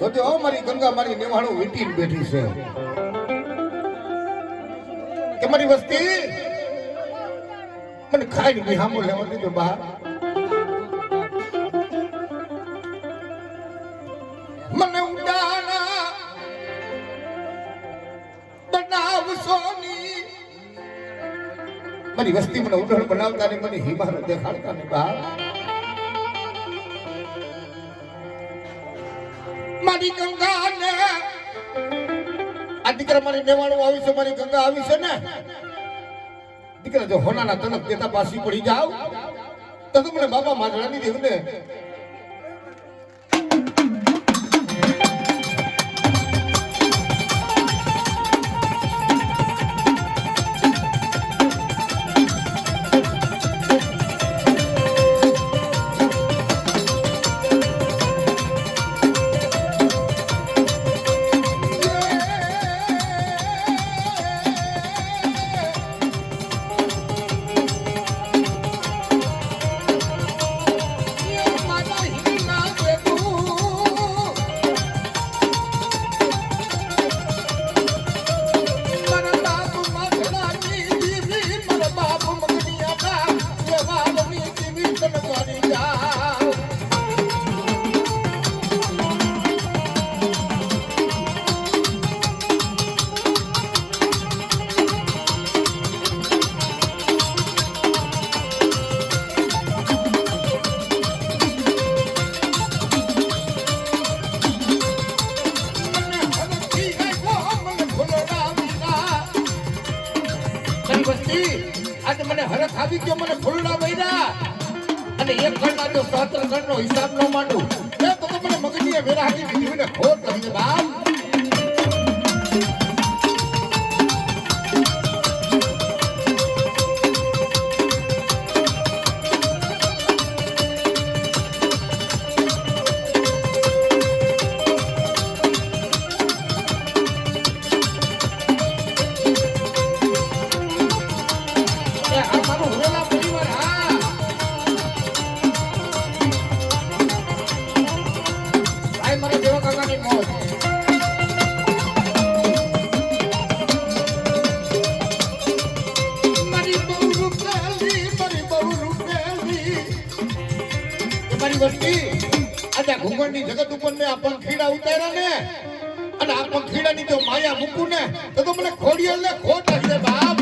જોજો હો, મારી ગંગા મારી નેવાણું વીટીને બેઠી છે. કે મારી વસ્તી? મને ખાઈને હામો લેવા દીધો બહાર મને ઉડાના બનાવશો ની. મારી વસ્તી મને ઉડાણ બનાવતા ને મને હિમાલય દેખાડતા ને બહાર મારી ગંગા ને. આ દીકરા મારી નેવાણું આવી છે, મારી ગંગા આવી છે ને. દીકરા જો હોનાના તનક દેતા પાછી પડી જાવ તો તમને મને બાબા માજડાની દેવ આવી ગયો મને ફૂલડા મહિના અને એક ઘરના જો સહસ્ત્ર ઘરનો હિસાબ ન માંડું. તો મને મને વેરા વેરાહી દીધી. મને ખોટ તમને બાપ. વસ્તી. આજે આ ઘૂંઘણની જગત ઉપર મેં આ પંખીડા ઉતાર્યા ને. અને આ પંખીડાની જો માયા મૂકું ને, તો તો મને ખોડિયલ ને ખોટ હશે બાપ.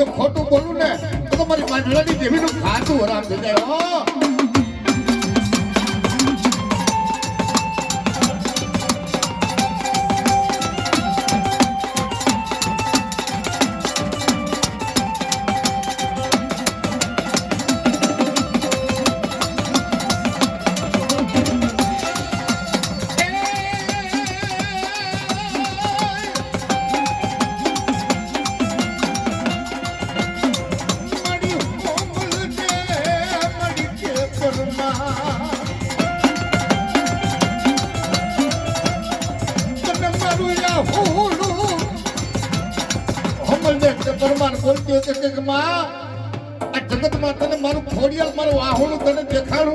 જો ખોટું બોલું ને તો તમારી પાંદડાની દેવીનું ખાતું હરામ થઈ જાય. કે, માં ખોડિયાલ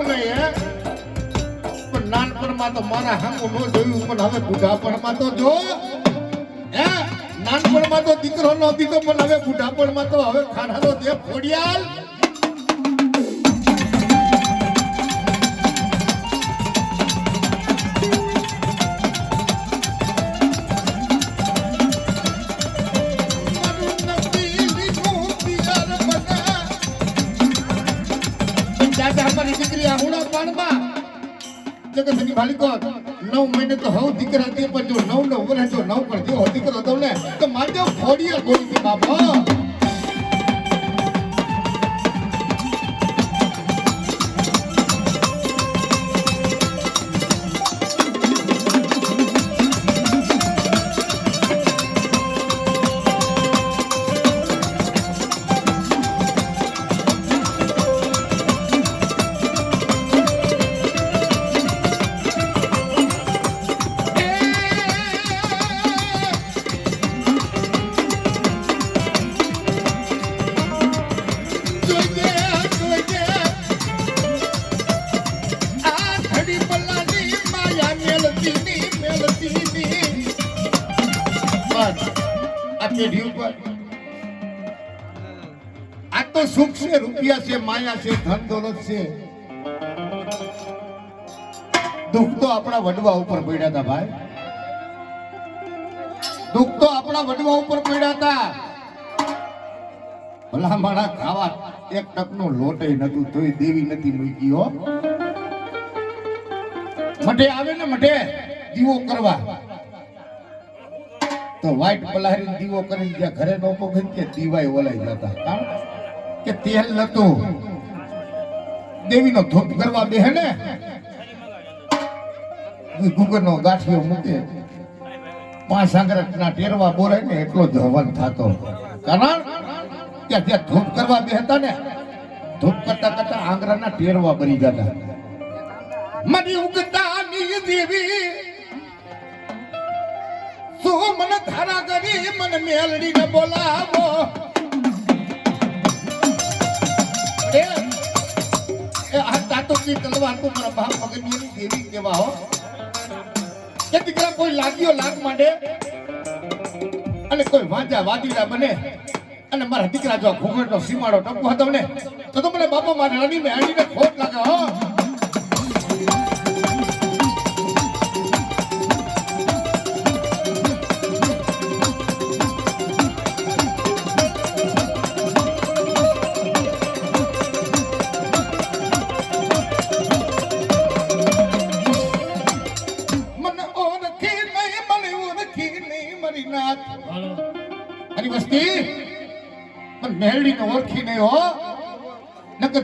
નહીં, હે? પણ પણ નાનપણમાં તો મારા હામું ન જોયું, પણ હવે બુઢાપણમાં તો જો. હે? નાનપણમાં તો દીકરો નો દીધો પણ હવે બુઢાપણમાં તો હવે ખાનારો દે ફોડિયાલ જગતની માલિકો, નવ મહિને તો હવ દીકરા દે પણ જો, નવ નવ વર્ષ જો, નવ પણ જો દીકરો દઉં ને તો મારજો ફોડીએ ગોળી બાપા. સુખ છે, રૂપિયા છે, માયા છે, ધન દોલત છે. દુઃખ તો આપણા વડવા ઉપર પડ્યા હતા ભાઈ. દુઃખ તો આપણા વડવા ઉપર પડ્યા હતા. ભલા માણા ખાવા એક ટકનો લોટય નતું તોય દેવી નથી મૂકી, હો. મઢે આવે ને મઢે, દીવો કરવા. તો વાઈટ પલારી દીવો કરીને જ્યાં ઘરે નોકો પગે કે દીવાય ઓલાઈ જતા. કારણ કે તેલ નતું. દેવીનો ધૂપ કરવા બેહે ને. ગુગરનો ગાંઠિયો મૂકે. પાંચ આંગળના ટેરવા બોરે ને એટલો જ હવન થતો. કારણ કે ત્યાં ધૂપ કરવા બેહતા ને, ધૂપ કરતા કરતા આંગળાના ટેરવા ભરી જતા. મની ઉગતાની દેવી, શું મન ધારા કરી મન મેલડીને બોલાવો? કે દીકરા કોઈ લાગ્યો લાગ માંડે? અને કોઈ વાંચા વાદીડા બને? અને મારા દીકરા જો ઘૂંઘટનો સીમાડો ટપકો હતો તો તો મને બાપા મારે રાની મેળીને ખોટ લાગે હો. નહીં મારી નાથ વસ્તી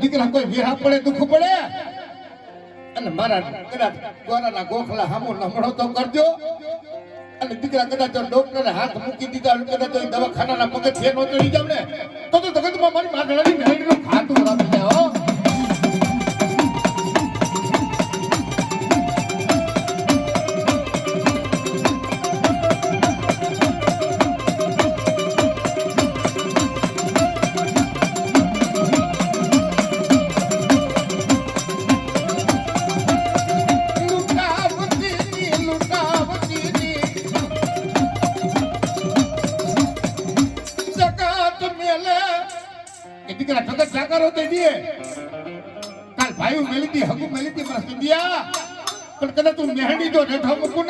દીકરા કોઈ વેરા પડે, દુઃખ પડે? અને મારા કદાચ ગોરાના ગોખલા હામો નમણો તો કરજો. અને દીકરા કદાચ ડોક્ટરે હાથ મૂકી દીધા કદાચ દવાખાનાના પગથિયે નો ચડી જાવ ને તો તો જગતમાં મારી મેળડીનું ખાતું રાખી પણ કદાચ તું મહેંદી તો નથી મૂકું